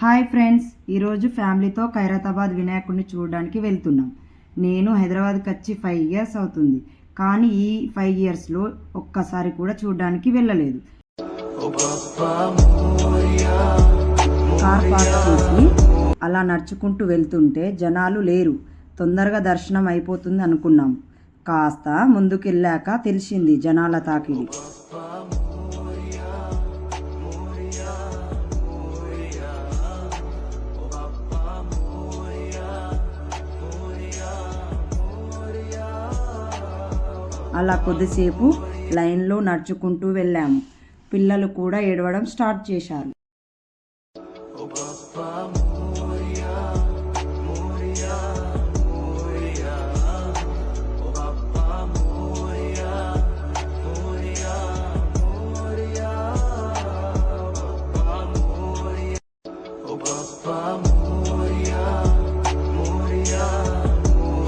Hi friends ఈరోజు ఫ్యామిలీతో ఖైరతాబాద్ వినాయకుడిని చూడడానికి వెళ్తున్నాం. నేను హైదరాబాద్కి వచ్చి ఫైవ్ ఇయర్స్ అవుతుంది. కానీ ఈ ఫైవ్ ఇయర్స్లో ఒక్కసారి కూడా చూడడానికి వెళ్ళలేదు. కార్ పార్క్ చేసి అలా నడుచుకుంటూ వెళ్తుంటే జనాలు లేరు. తొందరగా దర్శనం అయిపోతుంది అనుకున్నాం. కాస్త ముందుకెళ్ళాక తెలిసింది జనాల తాకిడి. అలా కొద్దిసేపు లైన్లో నడుచుకుంటూ వెళ్ళాము. పిల్లలు కూడా ఏడవడం స్టార్ట్ చేశారు.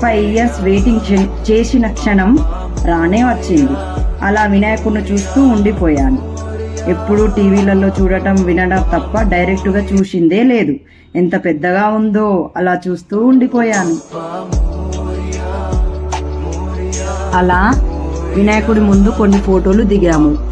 ఫైవ్ ఇయర్స్ వెయిటింగ్ చేసిన క్షణం రానే వచ్చింది. అలా వినాయకుడిని చూస్తూ ఉండిపోయాను. ఎప్పుడూ టీవీలలో చూడటం వినడం తప్ప డైరెక్ట్గా చూసిందే లేదు. ఎంత పెద్దగా ఉందో అలా చూస్తూ ఉండిపోయాను. అలా వినాయకుడి ముందు కొన్ని ఫోటోలు దిగాము.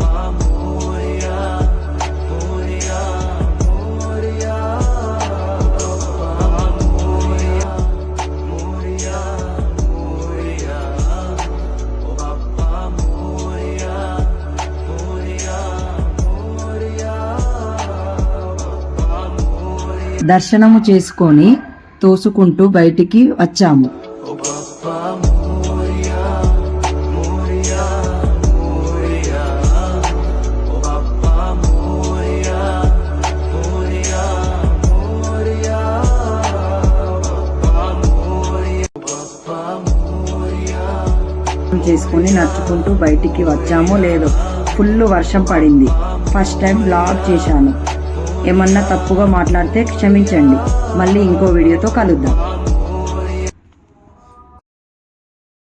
దర్శనము చేసుకొని తోసుకుంటూ బయటికి వచ్చాము. చేసుకొని నడుచుకుంటూ బయటికి వచ్చామో లేదో ఫుల్ వర్షం పడింది. ఫస్ట్ టైం బ్లాగ్ చేశాను. ఏమన్నా తప్పుగా మాట్లాడితే క్షమించండి. మళ్ళీ ఇంకో వీడియోతో కలుద్దాం.